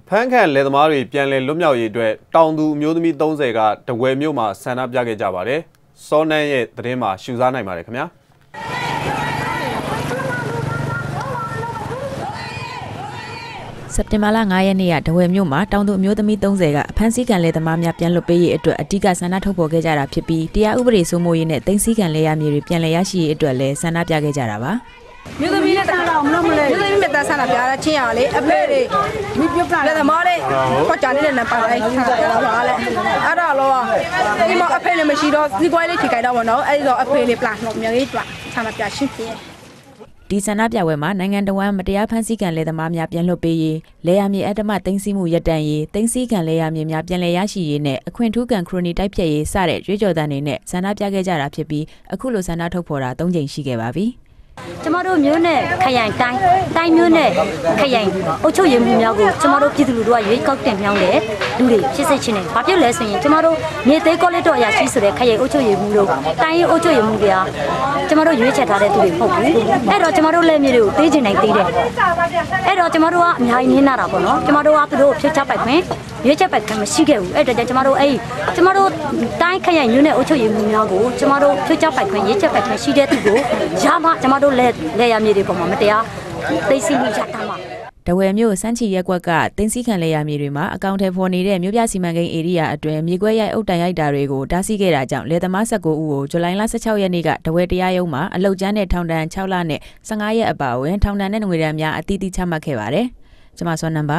အဖမ်းခံလယ်သမားတွေပြန်လည်လွတ်မြောက်ရေးအတွက်တောင်သူအမျိုးသမီး30ကတဝယ်မြို့မှာဆန္ဒပြခဲ့ကြပါတယ်။စောနန်းရဲ့သတင်းမှာရှုစားနိုင်ပါတယ်ခင်ဗျာ။စက်တင်ဘာလ9ရက်နေ့ကဒဝယ်မြို့မှာတောင်သူအမျိုးသမီး30ကအဖမ်းဆီးခံလယ်သမားများပြန်လွတ်ပေးရေးအတွက်အ धिक ဆန္ဒထုတ်ဖော်ခဲ့ကြတာဖြစ်ပြီးတရားဥပဒေစိုးမိုးရေးနဲ့တင်စီခံလယ်ယာမြေတွေပြန်လည်ရရှိရေးအတွက်လည်းဆန္ဒပြခဲ့ကြတာပါမြို့သမီးနဲ့တခါတော့မလို့မလဲ မြို့သမီးမြတ်သားဆန္ဒပြရချင်းရလေအဖေတွေမိပြုတ်ပြလက်သမားတွေကိုကြနေတဲ့နံပါတ်လိုက်ဆန္ဒပြတာပါလေအဲ့တော့လောဒီမှာအဖေလည်းမရှိတော့ဒီကွဲလေးထိခိုက်တော့ဘောနော်အဲ့ဒီတော့အဖေလေးပလန်တော့မြေကြီးတွဆန္ဒပြရှင်းပြဒီဆန္ဒပြပွဲမှာနိုင်ငံတော်ဝန်မတရားဖမ်းဆီးခံလယ်သမားများပြန်လွတ်ပေးရေးလယ်ယာမြေအတ္တမသိမ်းဆည်းမှုရပ်တန့်ရေးသိမ်းဆည်းခံလယ်ယာမြေများပြန်လည်ရရှိရေးနဲ့အခွင့်ထူးခံခရိုနီတိုက်ဖြတ်ရေးစတဲ့ကြွေးကြော်သံတွေနဲ့ဆန္ဒပြခဲ့ကြတာဖြစ်ပြီးအခုလိုဆန္ဒထုတ်ဖော်တာ၃ကြိမ်ရှိခဲ့ပါပြီ။ ကျမတို့မျိုးနဲ့ခရိုင်တိုင်းတိုင်းမျိုးနဲ့ခရိုင်အုပ်ချုပ်ရေးမှုများကိုကျမတို့ပြည်သူလူထုကရွေးကောက်တင်မြှောင်းတယ်လူတွေဖြစ်စိတ်ချင်းတယ်။ဘာဖြစ်လဲဆိုရင်ကျမတို့မြေသေးကောလက်တော်အရာရှိဆိုတဲ့ခရိုင်အုပ်ချုပ်ရေးမှုတို့တိုင်းရေးအုပ်ချုပ်ရေးမှုတွေကကျမတို့ရွေးချယ်ထားတဲ့သူတွေမဟုတ်ဘူး။အဲ့တော့ကျမတို့လက်မြေတွေကိုသေးချင်နိုင်သေးတယ်။အဲ့တော့ကျမတို့ကအများကြီးနင်းနာတာပေါ့နော်။ကျမတို့ကသူတို့ကိုဖြတ်ချပိုက်ခွင့် ရွေးချက်ပိုက်ခွင့်မရှိခဲ့ဘူး။အဲ့တော့ကျမတို့အဲ့ကျမတို့တိုင်းခရိုင်မျိုးနဲ့အုပ်ချုပ်ရေးမှုများကိုကျမတို့ဖြတ်ချပိုက်ခွင့်ရွေးချက်ပိုက်ခွင့်ရှိတဲ့သူကိုရမှကျမတို့လက်လက်ရမြေတွေပေါ်မှာမတရားသိသိမှုရတာမှာတဝယ်မြို့စန်းချီရက်ကွက်ကတင်းစည်းခံလေယာမြေတွေမှာအကောင့်ထဲပေါ်နေတဲ့မြို့ပြစီမံကိန်းဧရိယာအတွင်းမြေကွက်ရိုက်အုပ်တန်ရိုက်တာတွေကိုတားဆီးခဲ့တာကြောင့်လေသမား19ဦးကိုဇူလိုင်လ16ရက်နေ့ကတဝယ်တရားရုံးမှာအလုတ်ကျန်းတဲ့ထောင်ဒဏ်6လနဲ့15ရက်အပါအဝင်ထောင်ဒဏ်နဲ့ငွေဒဏ်များအသီးသီးချမှတ်ခဲ့ပါတယ်။ကျွန်မဆွမ်းနံပါ